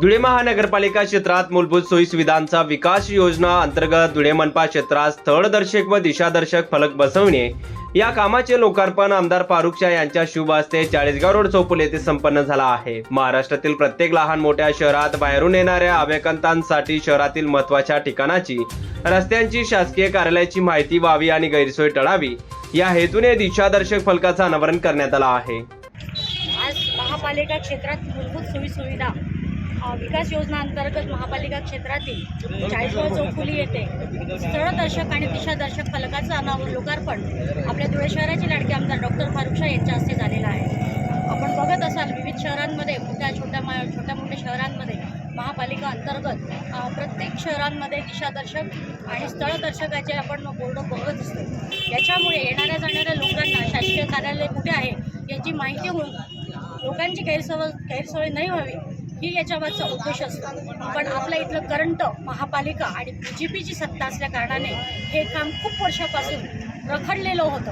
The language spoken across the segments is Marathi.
धुळे महानगरपालिका क्षेत्रात मूलभूत सोयी सुविधांचा विकास योजना अंतर्गत धुळे मनपा क्षेत्रात स्थळदर्शक व दिशादर्शक फलक बसवणे या कामाचे लोकार्पण आमदार फारुख शाह यांच्या शुभ हस्ते चाळीसगाव रोड चौपुल येथे संपन्न झाला आहे. महाराष्ट्रातील प्रत्येक लहान मोठ्या शहरात बाहेरून येणाऱ्या अभ्यकंतांसाठी शहरातील महत्त्वाच्या ठिकाणाची रस्त्यांची शासकीय कार्यालयाची माहिती व्हावी आणि गैरसोय टळावी या हेतूने दिशादर्शक फलकाचं अनावरण करण्यात आलं आहे. आज महापालिका क्षेत्रात मूलभूत सोयी सुविधा विकास योजना अंतर्गत महापालिका क्षेत्रातील चाळीसगाव चौफुली येथे स्थळदर्शक आणि दिशादर्शक फलकाचं अनावर लोकार्पण आपल्या धुळे शहराचे लाडके आमदार डॉक्टर फारुख शाह यांच्या हस्ते झालेलं आहे. आपण बघत असाल विविध शहरांमध्ये मोठ्या छोट्या मा छोट्या मोठ्या शहरांमध्ये महापालिका अंतर्गत प्रत्येक शहरांमध्ये दिशादर्शक आणि स्थळदर्शकाचे आपण बोर्ड बघत असतो याच्यामुळे येणाऱ्या जाणाऱ्या लोकांना शासकीय कार्यालय कुठे आहे याची माहिती होऊन लोकांची गैरसवय गैरसोय नाही व्हावी. ही याच्यामागचा उद्देश असतो. पण आपल्या इथलं करंट महापालिका आणि बी जे पीची सत्ता असल्या कारणाने हे काम खूप वर्षापासून रखडलेलं होतं.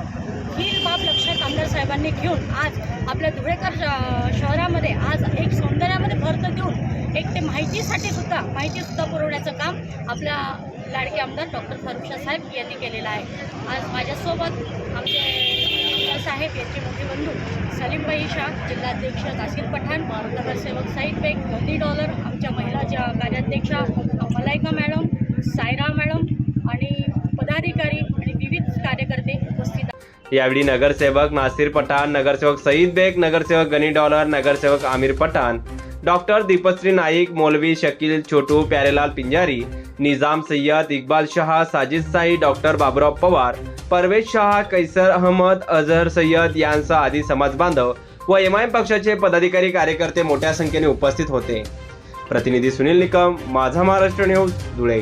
ही बाब लक्षात आमदार साहेबांनी घेऊन आज आपल्या धुळेकर श- शहरामध्ये आज एक सौंदर्यामध्ये भरतं देऊन एक ते माहितीसाठी सुद्धा माहितीसुद्धा पुरवण्याचं काम आपल्या लाडके आमदार डॉक्टर फारुख साहेब यांनी केलेलं आहे. आज माझ्यासोबत आमचे आमदार साहेब यांचे मोठे बंधू सलीमभाई शाह जिल्हाध्यक्ष नासिर पठाण नगरसेवक साईद बेग गंदी डॉलर आमच्या महिलाच्या कार्याध्यक्षा मलायका मॅडम सायरा मॅडम आणि पदाधिकारी आणि विविध कार्यकर्ते उपस्थित यावेळी नगरसेवक नासिर पठाण नगरसेवक सईद बेग नगरसेवक गनी डॉलर नगरसेवक आमिर पठाण डॉक्टर दीपश्री नाईक मौलवी शकील छोटू प्यारेलाल पिंजारी निजाम सय्यद इक्बाल शहा साजिद साई डॉक्टर बाबुराव पवार परवेज शहा कैसर अहमद अझर सय्यद यांसह आदी समाज बांधव व एम आय पक्षाचे पदाधिकारी कार्यकर्ते मोठ्या संख्येने उपस्थित होते. प्रतिनिधी सुनील निकम माझा महाराष्ट्र न्यूज धुळे.